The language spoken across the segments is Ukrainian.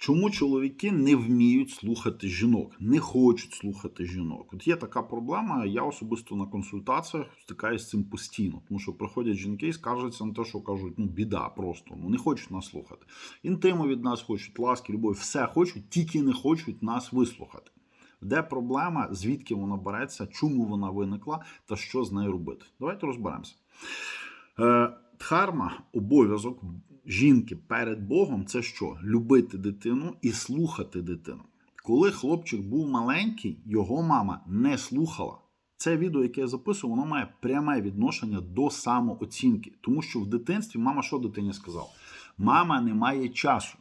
Чому чоловіки не вміють слухати жінок, не хочуть слухати жінок? От є така проблема. Я особисто на консультаціях стикаюся з цим постійно, тому що приходять жінки і скаржаться на те, що кажуть, ну біда просто ну не хочуть нас слухати. Інтиму від нас хочуть, ласки, любов, все хочуть, тільки не хочуть нас вислухати. Де проблема, звідки вона береться, чому вона виникла та що з нею робити? Давайте розберемося. Е, Дхарма, обов'язок жінки перед Богом це що? Любити дитину і слухати дитину. Коли хлопчик був маленький, його мама не слухала. Це відео, яке я записую, воно має пряме відношення до самооцінки. Тому що в дитинстві мама що дитині сказала? Мама не має часу.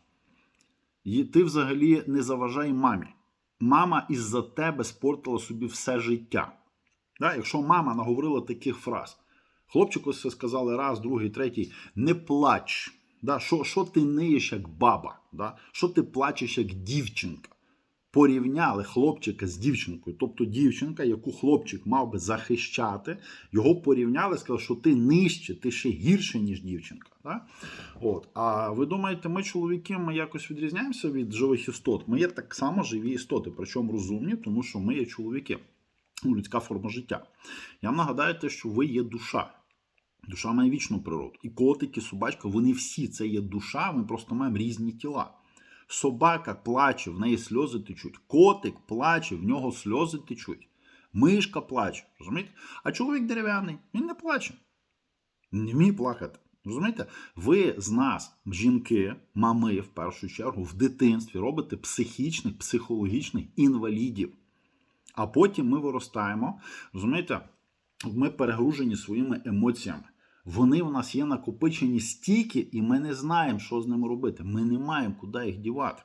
І ти взагалі не заважай мамі. Мама із-за тебе спортила собі все життя. Да? Якщо мама наговорила таких фраз, хлопчику все сказали раз, другий, третій, не плач. Да? Що, що ти ниєш як баба? Да? Що ти плачеш як дівчинка? Порівняли хлопчика з дівчинкою. Тобто дівчинка, яку хлопчик мав би захищати, його порівняли, сказали, що ти нижче, ти ще гірше, ніж дівчинка. Да? От. А ви думаєте, ми, чоловіки, ми якось відрізняємося від живих істот? Ми є так само живі істоти, причому розумні, тому що ми є чоловіки. Ну, людська форма життя. Я вам нагадаю те, що ви є душа. Душа має вічну природу. І котик, і собачка, вони всі це є душа, ми просто маємо різні тіла. Собака плаче, в неї сльози течуть. Котик плаче, в нього сльози течуть. Мишка плаче. розумієте? А чоловік дерев'яний, він не плаче. Не вміє плакати. Розумієте? Ви з нас, жінки, мами, в першу чергу, в дитинстві робите психічних, психологічних інвалідів. А потім ми виростаємо. Розумієте, ми перегружені своїми емоціями. Вони у нас є накопичені стільки, і ми не знаємо, що з ними робити. Ми не маємо куди їх дівати.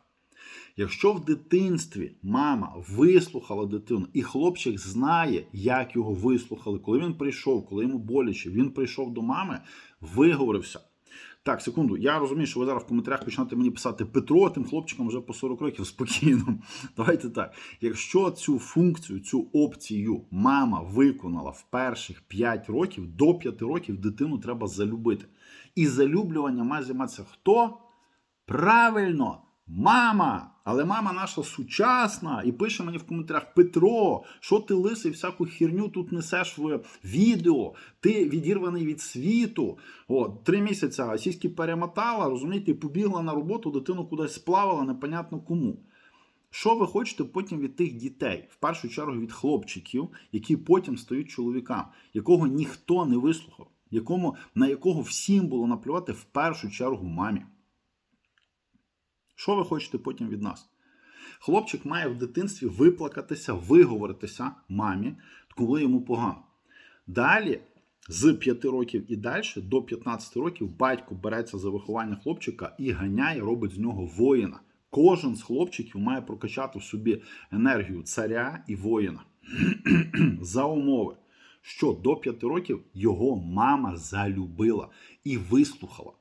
Якщо в дитинстві мама вислухала дитину, і хлопчик знає, як його вислухали, коли він прийшов, коли йому боляче, він прийшов до мами, виговорився. Так, секунду, я розумію, що ви зараз в коментарях почнете мені писати Петро, тим хлопчикам вже по 40 років спокійно. Давайте так. Якщо цю функцію, цю опцію мама виконала в перших 5 років, до 5 років дитину треба залюбити. І залюблювання має займатися хто? Правильно, мама! Але мама наша сучасна і пише мені в коментарях: Петро, що ти лисий, всяку херню тут несеш в відео, ти відірваний від світу. От, три місяці сіськи перемотала, розумієте, і побігла на роботу, дитину кудись сплавала, непонятно кому. Що ви хочете потім від тих дітей? В першу чергу від хлопчиків, які потім стають чоловіками, якого ніхто не вислухав, якому, на якого всім було наплювати в першу чергу мамі. Що ви хочете потім від нас? Хлопчик має в дитинстві виплакатися, виговоритися мамі, коли йому погано. Далі, з 5 років і далі, до 15 років, батько береться за виховання хлопчика і ганяє, робить з нього воїна. Кожен з хлопчиків має прокачати в собі енергію царя і воїна. за умови, що до 5 років його мама залюбила і вислухала.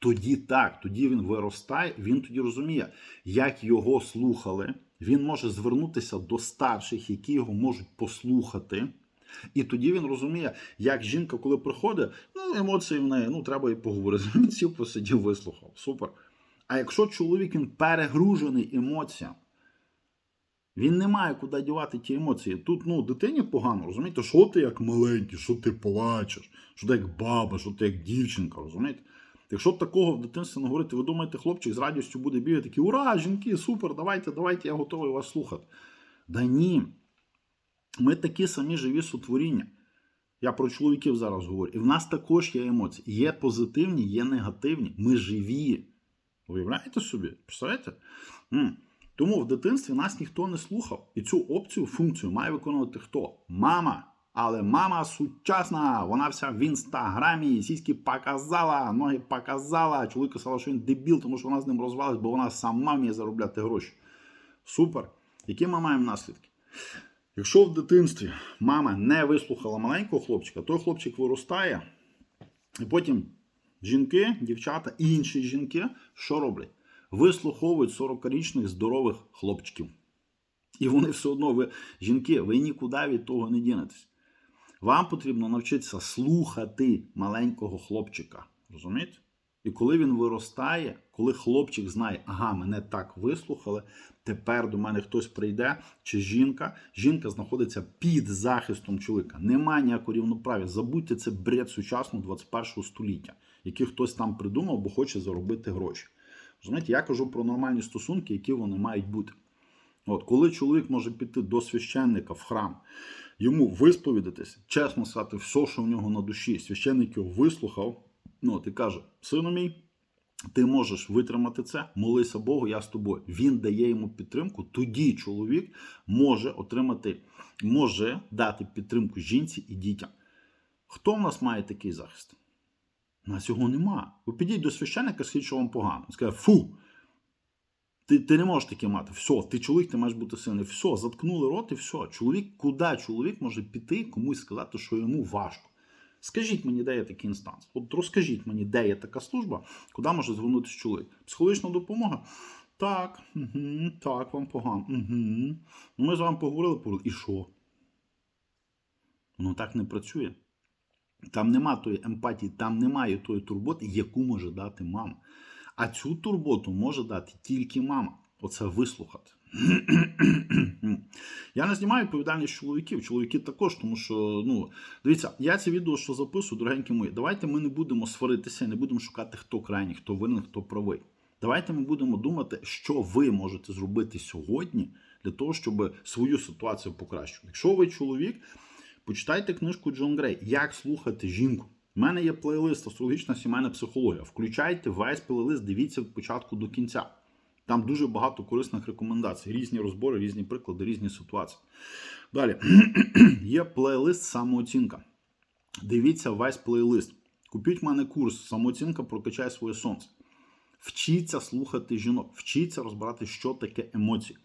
Тоді так, тоді він виростає, він тоді розуміє, як його слухали. Він може звернутися до старших, які його можуть послухати. І тоді він розуміє, як жінка, коли приходить, ну, емоції в неї, ну, треба і поговорити. Він сів, посидів, вислухав. Супер. А якщо чоловік він перегружений емоціями, він не має куди дівати ті емоції. Тут ну, дитині погано, розумієте, що ти як маленький, що ти плачеш, що ти як баба, що ти як дівчинка, розумієте? Якщо такого в дитинстві не говорити, ви думаєте, хлопчик з радістю буде бігати, такий, ура, жінки, супер, давайте, давайте, я готовий вас слухати. Да ні. Ми такі самі живі сутворіння. Я про чоловіків зараз говорю. І в нас також є емоції. Є позитивні, є негативні. Ми живі. Уявляєте собі? Представляєте? Тому в дитинстві нас ніхто не слухав. І цю опцію, функцію має виконувати хто? Мама. Але мама сучасна, вона вся в інстаграмі, сіськи показала, ноги показала. Чоловік сказала, що він дебіл, тому що вона з ним розвалась, бо вона сама вміє заробляти гроші. Супер. Які ми маємо наслідки? Якщо в дитинстві мама не вислухала маленького хлопчика, той хлопчик виростає, і потім жінки, дівчата, і інші жінки, що роблять? Вислуховують 40-річних здорових хлопчиків. І вони все одно, ви, жінки, ви нікуди від того не дінетесь. Вам потрібно навчитися слухати маленького хлопчика. Розумієте? І коли він виростає, коли хлопчик знає, ага, мене так вислухали, тепер до мене хтось прийде, чи жінка, жінка знаходиться під захистом чоловіка. Немає ніякого рівноправ'я. Забудьте це бред сучасного 21 століття, який хтось там придумав, бо хоче заробити гроші. Розумієте, я кажу про нормальні стосунки, які вони мають бути. От, коли чоловік може піти до священника в храм, йому висповідатися, чесно сказати, все, що в нього на душі, священник його вислухав, ну, от, і каже: сину мій, ти можеш витримати це, молися Богу, я з тобою. Він дає йому підтримку. Тоді чоловік може отримати, може дати підтримку жінці і дітям. Хто в нас має такий захист? У нас його нема. Ви підіть до священника, скажіть, що вам погано. Скаже, фу. Ти, ти не можеш таке мати. Все, ти чоловік, ти маєш бути сильний. Все, заткнули рот і все. Чоловік, куди чоловік може піти комусь сказати, що йому важко? Скажіть мені, де є такий інстанс. От розкажіть мені, де є така служба, куди може звернутися чоловік. Психологічна допомога? Так, угу, так, вам погано. Угу. Ну, ми з вами поговорили, поговорили. І що? Воно так не працює. Там нема тої емпатії, там немає тої турботи, яку може дати мама. А цю турботу може дати тільки мама. Оце вислухати. Я не знімаю відповідальність чоловіків. Чоловіки також, тому що, ну, дивіться, я це відео, що записую, дорогенькі мої, давайте ми не будемо сваритися не будемо шукати, хто крайній, хто винен, хто правий. Давайте ми будемо думати, що ви можете зробити сьогодні для того, щоб свою ситуацію покращити. Якщо ви чоловік, почитайте книжку Джон Грей Як слухати жінку. У мене є плейлист Астрологічна сімейна психологія. Включайте весь плейлист, дивіться від початку до кінця. Там дуже багато корисних рекомендацій, різні розбори, різні приклади, різні ситуації. Далі є плейлист самооцінка. Дивіться весь плейлист. Купіть в мене курс самооцінка, прокачай своє сонце. Вчіться слухати жінок, вчіться розбирати, що таке емоції.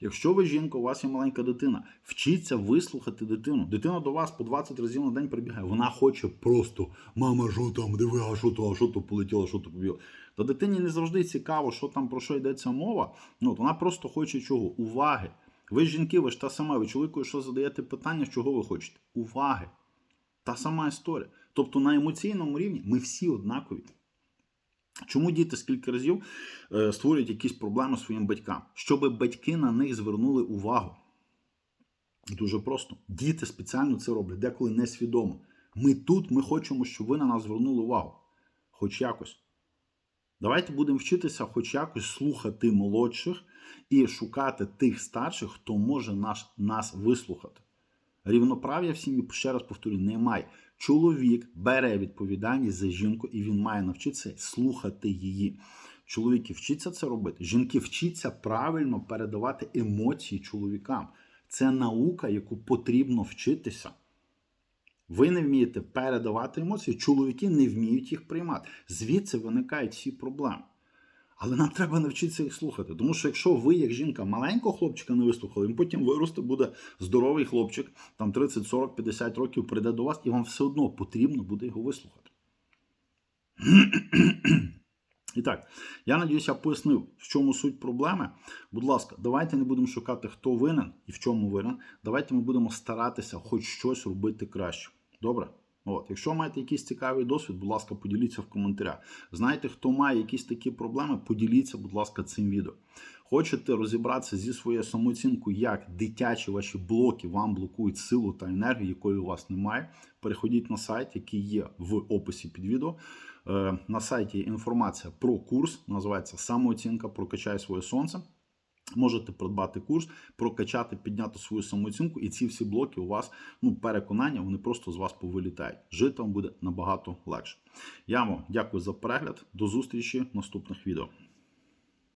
Якщо ви жінка, у вас є маленька дитина, вчіться вислухати дитину. Дитина до вас по 20 разів на день прибігає. Вона хоче просто мама, що там, диви, а що то, а що то полетіло, що то побіло. Та дитині не завжди цікаво, що там про що йдеться мова. Ну, от вона просто хоче чого? Уваги. Ви жінки, ви ж та сама, ви чоловіку, що задаєте питання, чого ви хочете? Уваги. Та сама історія. Тобто на емоційному рівні ми всі однакові. Чому діти скільки разів е, створюють якісь проблеми своїм батькам? Щоб батьки на них звернули увагу. Дуже просто. Діти спеціально це роблять, деколи несвідомо. Ми тут, ми хочемо, щоб ви на нас звернули увагу. Хоч якось. Давайте будемо вчитися, хоч якось слухати молодших і шукати тих старших, хто може нас, нас вислухати. Рівноправ'я в сім'ї, ще раз повторюю, немає. Чоловік бере відповідальність за жінку, і він має навчитися слухати її. Чоловіки вчаться це робити. Жінки вчаться правильно передавати емоції чоловікам. Це наука, яку потрібно вчитися. Ви не вмієте передавати емоції, чоловіки не вміють їх приймати. Звідси виникають всі проблеми. Але нам треба навчитися їх слухати. Тому що якщо ви, як жінка, маленького хлопчика не вислухали, він потім виросте, буде здоровий хлопчик, там 30, 40, 50 років прийде до вас, і вам все одно потрібно буде його вислухати. І так, я надіюся, я пояснив, в чому суть проблеми. Будь ласка, давайте не будемо шукати, хто винен і в чому винен. Давайте ми будемо старатися хоч щось робити краще. Добре? От, Якщо маєте якийсь цікавий досвід, будь ласка, поділіться в коментарях. Знаєте, хто має якісь такі проблеми, поділіться, будь ласка, цим відео. Хочете розібратися зі своєю самооцінкою, як дитячі ваші блоки вам блокують силу та енергію, якої у вас немає. Переходіть на сайт, який є в описі під відео. Е, На сайті є інформація про курс, називається Самооцінка, прокачай своє сонце. Можете придбати курс, прокачати, підняти свою самооцінку, і ці всі блоки у вас, ну, переконання, вони просто з вас повилітають. Жити вам буде набагато легше. Я вам дякую за перегляд. До зустрічі в наступних відео.